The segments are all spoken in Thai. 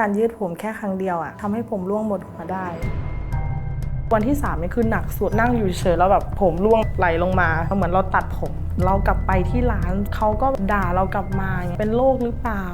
การยืดผมแค่ครั้งเดียวอะทำให้ผมร่วงหมดหัวได้ วันที่3นี่คือหนักสุดนั่งอยู่เฉยแล้วแบบผมร่วงไหลลงมา เหมือนเราตัดผม เรากลับไปที่ร้านเขาก็ด่าเรากลับมาอย่างเป็นโรคหรือเปล่า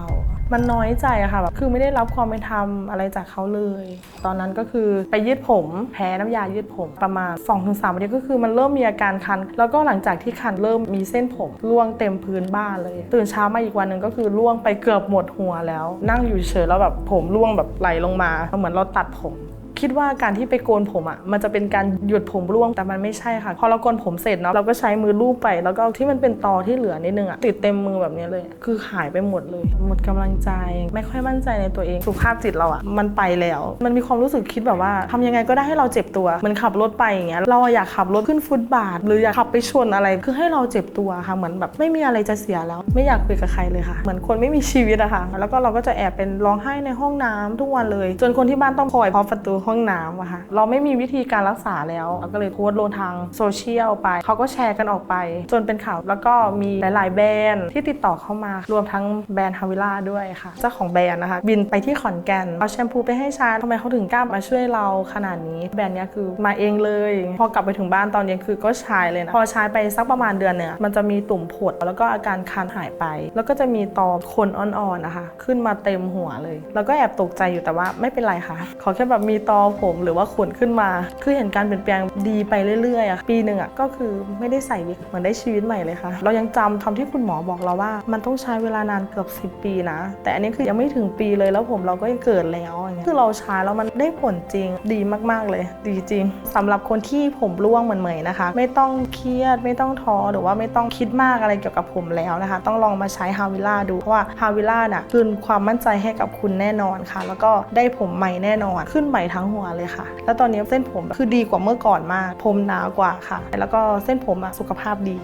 มันน้อยใจอะค่ะแบบคือไม่ได้รับความเป็นธรรมอะไรจากเขาเลย ตอนนั้นก็คือไปยืดผมแพ้น้ำยายืดผมประมาณ2-3วันก็คือมันเริ่มมีอาการคัน แล้วก็หลังจากที่คันเริ่มมีเส้นผมร่วงเต็มพื้นบ้านเลย ตื่นเช้ามาอีกวันหนึ่งก็คือร่วงไปเกือบหมดหัวแล้ว นั่งอยู่เฉยแล้วแบบผมร่วงแบบไหลลงมาเหมือนเราตัดผม คิดว่าการที่ไปโกนผมอะมันจะเป็นการหยุดผมร่วงแต่มันไม่ใช่ค่ะ พอเราโกนผมเสร็จเนาะเราก็ใช้มือลูบไป แล้วก็ที่มันเป็นตอที่เหลือนิดนึงอะติดเต็มมือแบบนี้เลย คือหายไปหมดเลย หมดกำลังใจ ไม่ค่อยมั่นใจในตัวเองสุขภาพจิตเราอะมันไปแล้ว มันมีความรู้สึกคิดแบบว่าทำยังไงก็ได้ให้เราเจ็บตัวเหมันขับรถไปอย่างเงี้ยเราอยากขับรถขึ้นฟุตบาท หรืออยากขับไปชนอะไรคือให้เราเจ็บตัวค่ะเหมือนแบบไม่มีอะไรจะเสียแล้ว ไม่อยากคุยกับใครเลยค่ะ เหมือนคนไม่มีชีวิตอะค่ะแล้วก็เราก็จะแอบเป็นร้องไห้ในห้องน้ำทุกวันเลย จนคนที่บ้านต้องคอยเคาะประตูห้องน้ำอะค่ะเราไม่มีวิธีการรักษาแล้วเราก็เลยโพสต์ลงทางโซเชียลไปเขาก็แชร์กันออกไป จนเป็นข่าวแล้วก็มีหลาย ๆ แบรนด์ที่ติดต่อเข้ามารวมทั้งแบรนด์ฮาวิล่าด้วยค่ะเจ้าของแบรนด์นะคะ บินไปที่ขอนแก่นเอาแชมพูไปให้ใช้ทำไมเขาถึงกล้ามาช่วยเราขนาดนี้แบรนด์เนี้ยคือมาเองเลย พอกลับไปถึงบ้านตอนเย็นคือก็ใช้เลยนะพอใช้ไปสักประมาณเดือนเนี่ยมันจะมีตุ่มผดแล้วก็อาการคันหายไป แล้วก็จะมีตอขนอ่อน ๆ นะคะ ขึ้นมาเต็มหัวเลย แล้วก็แอบตกใจอยู่แต่ว่าไม่เป็นไรค่ะขอแค่แบบมีตอผมหรือว่าขนขึ้นมา คือเห็นการเปลี่ยนแปลงดีไปเรื่อยๆอะปีหนึ่งอะก็คือไม่ได้ใส่วิกเหมือนได้ชีวิตใหม่เลยค่ะ เรายังจำคำที่คุณหมอบอกเราว่า มันต้องใช้เวลานานเกือบ 10 ปีนะ แต่อันนี้คือยังไม่ถึงปีเลยแล้วผมเราก็ยังเกิดแล้วอย่างเงี้ยคือเราใช้แล้วมันได้ผลจริงดีมากๆเลย ดีจริงสำหรับคนที่ผมร่วงเหมือนเหมยนะคะ ไม่ต้องเครียดไม่ต้องท้อหรือว่าไม่ต้องคิดมากอะไรเกี่ยวกับผมแล้วนะคะ ต้องลองมาใช้ฮาวิล่าดูเพราะว่าฮาวิล่าน่ะคืนความมั่นใจให้กับคุณแน่นอนค่ะ แล้วก็ได้ผมใหม่แน่นอน ขึ้นใหม่ทั้งหัวเลยค่ะ แล้วตอนนี้เส้นผมคือดีกว่าเมื่อก่อนมาก ผมหนากว่าค่ะ แล้วก็เส้นผมอะสุขภาพดี